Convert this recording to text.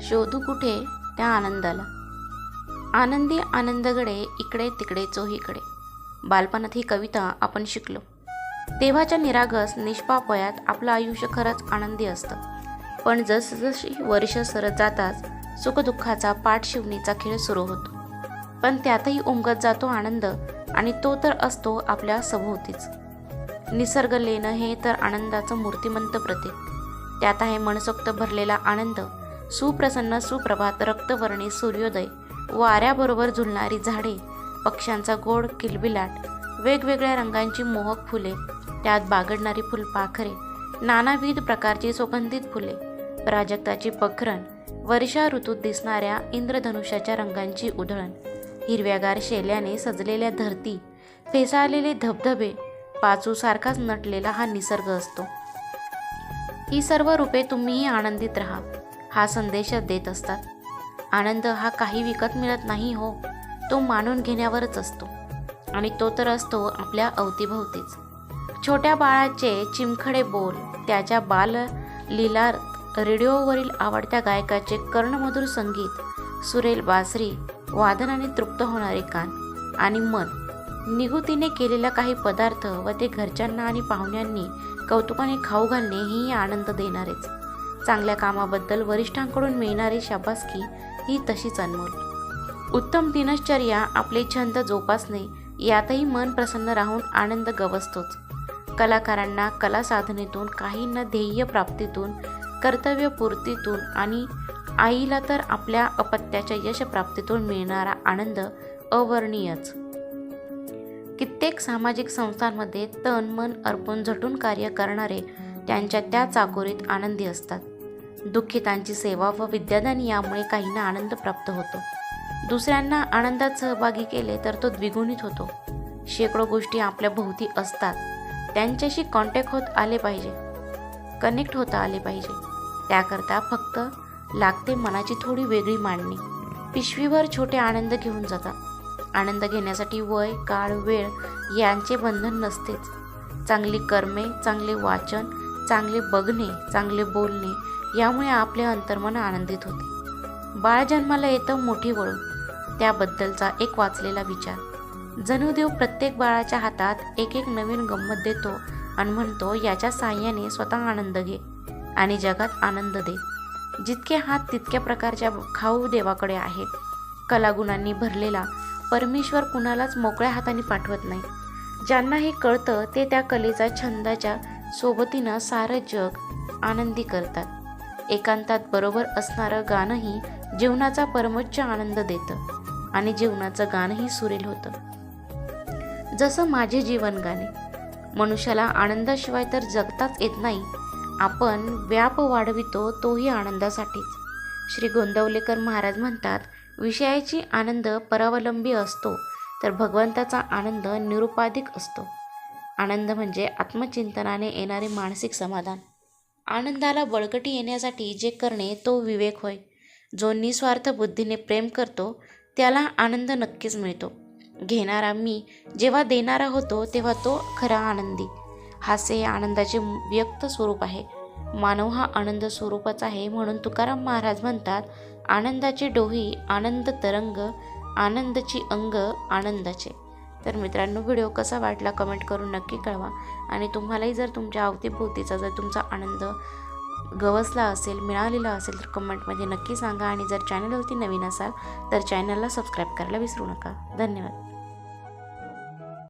शोधू कुठे त्या आनंदाला. आनंदी आनंदगडे इकडे तिकडे चोहीकडे. बालपणात ही कविता आपण शिकलो. तेव्हाच्या निरागस निष्पाप वयात आपलं आयुष्य खरंच आनंदी असतं. पण जसजशी वर्ष सरत जाताच सुखदुःखाचा पाठ शिवणीचा खेळ सुरू होतो. पण त्यातही उमगत जातो आनंद आणि तो तर असतो आपल्या सभोवतीच. निसर्ग लेणं हे तर आनंदाचं मूर्तिमंत प्रतीक. त्यात आहे मनसोक्त भरलेला आनंद सुप्रसन्न सुप्रभात रक्तवर्णी सूर्योदय. वाऱ्याबरोबर झुलणारी झाडे पक्ष्यांचा गोड किलबिलाट वेगवेगळ्या रंगांची मोहक फुले त्यात बागडणारी फुलपाखरे नानाविध प्रकारची सुगंधित फुले प्राजक्ताची पखरण वर्षा ऋतूत दिसणाऱ्या इंद्रधनुष्याच्या रंगांची उधळण हिरव्यागार शेल्याने सजलेल्या धरती फेसाळलेले धबधबे पाचूसारखाच नटलेला हा निसर्ग असतो. ही सर्व रूपे तुम्हीही आनंदित राहा. हा संदेश देत असतात. आनंद हा काही विकत मिळत नाही हो तो मानून घेण्यावरच असतो. आणि तो तर असतो आपल्या अवतीभोवतीच. छोट्या बाळाचे चिमखडे बोल त्याच्या बाल लीला रेडिओवरील आवडत्या गायकाचे कर्णमधुर संगीत सुरेल बासरी वादनाने तृप्त होणारे कान आणि मन. निगुतीने केलेला काही पदार्थ व ते घरच्यांना आणि पाहुण्यांनी कौतुकाने खाऊ घालणे ही आनंद देणारेच. चांगल्या कामाबद्दल वरिष्ठांकडून मिळणारी शाबासकी ही तशीच अनमोल. उत्तम दिनश्चर्या आपले छंद जोपासणे यातही मन प्रसन्न राहून आनंद गवसतोच. कलाकारांना कला साधनेतून काहींना ध्येय प्राप्तीतून कर्तव्यपूर्तीतून आणि आईला तर आपल्या अपत्याच्या यशप्राप्तीतून मिळणारा आनंद अवर्णीयच. कित्येक सामाजिक संस्थांमध्ये तन मन अर्पून झटून कार्य करणारे त्यांच्या त्या चाकोरीत आनंदी असतात. दुःखितांची सेवा व विद्यादान यामुळे काहींना आनंद प्राप्त होतो. दुसऱ्यांना आनंदात सहभागी केले तर तो द्विगुणित होतो. शेकडो गोष्टी आपल्या भोवती असतात. त्यांच्याशी कॉन्टॅक्ट होत आले पाहिजे. कनेक्ट होता आले पाहिजे. त्याकरता फक्त लागते मनाची थोडी वेगळी मांडणी. पिशवीवर छोटे आनंद घेऊन जातात आनंद घेण्यासाठी वय काळ वेळ यांचे बंधन नसतेच. चांगली कर्मे चांगले वाचन चांगले बघणे चांगले बोलणे यामुळे आपले अंतर्मन आनंदित होते. बाळ जन्माला येतं मोठी वळून. त्याबद्दलचा एक वाचलेला विचार. जणू देव प्रत्येक बाळाच्या हातात एक एक नवीन गंमत देतो आणि म्हणतो याच्या साह्याने स्वतः आनंद घे आणि जगात आनंद दे. जितके हात तितक्या प्रकारच्या खाऊ देवाकडे आहे कलागुणांनी भरलेला परमेश्वर कुणालाच मोकळ्या हाताने पाठवत नाही. ज्यांना हे कळतं ते त्या कलेचा छंदाच्या सोबतीनं सारं जग आनंदी करतात. एकांतात बरोबर असणारं गाणंही जीवनाचा परमोच्च आनंद देतं आणि जीवनाचं गाणंही सुरेल होतं. जसं माझे जीवन गाणे मनुष्याला आनंदाशिवाय तर जगताच येत नाही आपण व्याप वाढवितो तोही आनंदासाठीच. श्री गोंदवलेकर महाराज म्हणतात विषयाची आनंद परावलंबी असतो तर भगवंताचा आनंद निरुपाधिक असतो. आनंद म्हणजे आत्मचिंतनाने येणारे मानसिक समाधान. आनंदाला बळकटी येण्यासाठी जे करणे तो विवेक होय. जो निस्वार्थ बुद्धीने प्रेम करतो त्याला आनंद नक्कीच मिळतो. घेणारा मी जेव्हा देणारा होतो तेव्हा तो खरा आनंदी. हास्य हे आनंदाचे व्यक्त स्वरूप आहे. मानव हा आनंद स्वरूपच आहे म्हणून तुकाराम महाराज म्हणतात आनंदाचे डोही आनंद तरंग आनंदची अंग आनंदाचे. तर मित्रांनो व्हिडिओ कसा वाटला कमेंट करून नक्की कळवा. आणि तुम्हालाही जर तुमच्या अवतीभोवतीचा जर तुमचा आनंद गवसला असेल मिळालेला असेल तर कमेंटमध्ये नक्की सांगा. आणि जर चॅनलवरती नवीन असाल तर चॅनलला सबस्क्राईब करायला विसरू नका. धन्यवाद.